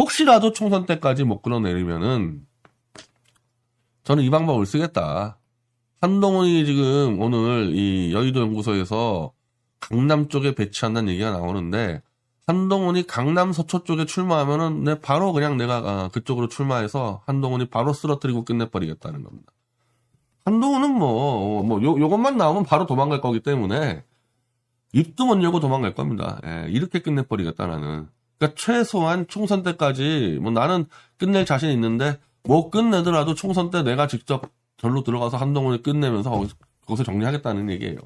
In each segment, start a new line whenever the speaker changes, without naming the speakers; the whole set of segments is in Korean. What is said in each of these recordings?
혹시라도 총선 때까지 못 끌어내리면은 저는 이 방법을 쓰겠다. 한동훈이 지금 오늘 이 여의도 연구소에서 강남 쪽에 배치한다는 얘기가 나오는데 한동훈이 강남 서초 쪽에 출마하면은 내 바로 그냥 내가 아, 그쪽으로 출마해서 한동훈이 바로 쓰러뜨리고 끝내버리겠다는 겁니다. 한동훈은 뭐, 뭐, 요, 요것만 나오면 바로 도망갈 거기 때문에 입도 못 열고 도망갈 겁니다. 예, 이렇게 끝내버리겠다, 나는. 그러니까 최소한 총선 때까지 뭐 나는 끝낼 자신 있는데 뭐 끝내더라도 총선 때 내가 직접 절로 들어가서 한동훈을 끝내면서 거기서, 정리하겠다는 얘기예요.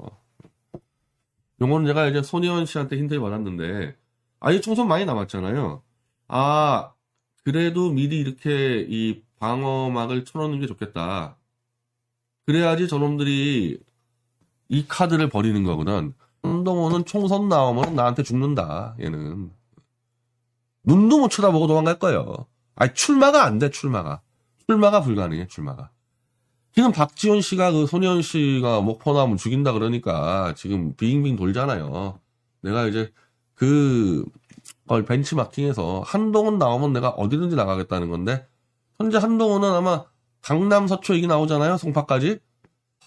요거는 제가 이제 손희원 씨한테 힌트를 받았는데 아니 총선 많이 남았잖아요. 아 그래도 미리 이렇게 이 방어막을 쳐놓는 게 좋겠다. 그래야지 저놈들이 이 카드를 버리는 거거든. 한동훈은 총선 나오면 나한테 죽는다. 얘는 눈도 못 쳐다보고 도망갈 거예요. 아니 출마가 안 돼. 출마가 출마가 불가능해. 출마가. 지금 박지원 씨가 그 손혜원 씨가 목포 나오면 죽인다 그러니까 지금 빙빙 돌잖아요. 내가 이제 그걸 벤치마킹해서 한동훈 나오면 내가 어디든지 나가겠다는 건데 현재 한동훈은 아마 강남 서초 얘기 나오잖아요. 송파까지.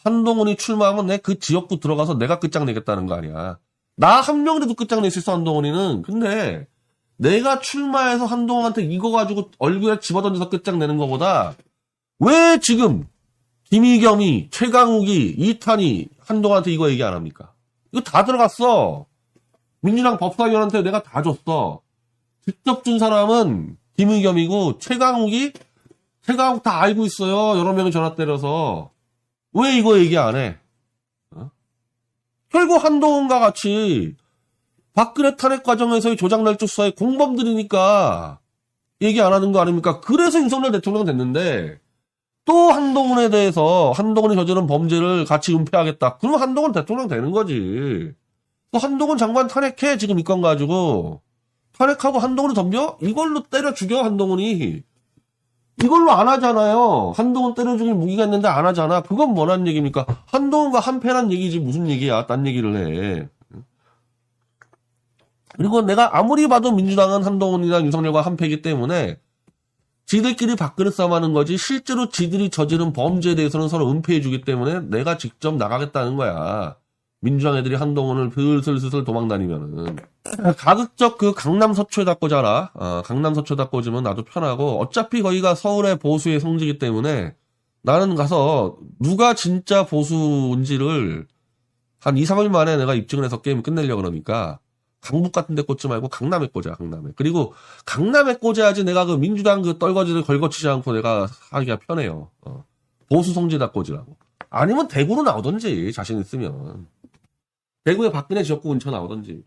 한동훈이 출마하면 내 그 지역구 들어가서 내가 끝장내겠다는 거 아니야. 나 한 명이라도 끝장낼 수 있어 한동훈이는. 근데 내가 출마해서 한동훈한테 이거 가지고 얼굴에 집어던져서 끝장내는 것보다 왜 지금 김희겸이 최강욱이 이탄이 한동훈한테 이거 얘기 안 합니까? 이거 다 들어갔어. 민주당 법사위원한테 내가 다 줬어. 직접 준 사람은 김의겸이고 최강욱이 최강욱 다 알고 있어요. 여러 명이 전화 때려서 왜 이거 얘기 안 해? 어? 결국 한동훈과 같이 박근혜 탄핵 과정에서의 조작 날조 수사의 공범들이니까 얘기 안 하는 거 아닙니까? 그래서 윤석열 대통령 됐는데 또 한동훈에 대해서 한동훈이 저지른 범죄를 같이 은폐하겠다. 그러면 한동훈 대통령 되는 거지. 또 한동훈 장관 탄핵해. 지금 이건 가지고 탄핵하고 한동훈이 덤벼? 이걸로 때려 죽여 한동훈이. 이걸로 안 하잖아요. 한동훈 때려 죽일 무기가 있는데 안 하잖아. 그건 뭐란 얘기입니까? 한동훈과 한패란 얘기지. 무슨 얘기야? 딴 얘기를 해 그리고 내가 아무리 봐도 민주당은 한동훈이랑 윤석열과 한패이기 때문에 지들끼리 밥그릇 싸움하는 거지 실제로 지들이 저지른 범죄에 대해서는 서로 은폐해주기 때문에 내가 직접 나가겠다는 거야 민주당 애들이 한동훈을 슬슬슬슬 도망다니면은 가급적 그 강남 서초에다 꽂아라. 어, 강남 서초에다 꽂으면 나도 편하고 어차피 거기가 서울의 보수의 성지이기 때문에 나는 가서 누가 진짜 보수인지를 한 2, 3일 만에 내가 입증을 해서 게임 끝내려고 그러니까 강북 같은 데 꽂지 말고 강남에 꽂아, 강남에. 그리고 강남에 꽂아야지 내가 그 민주당 그 떨거지를 걸거치지 않고 내가 하기가 편해요. 어. 보수 성지에다 꽂으라고. 아니면 대구로 나오던지, 자신 있으면. 대구에 박근혜 지역구 근처 나오던지.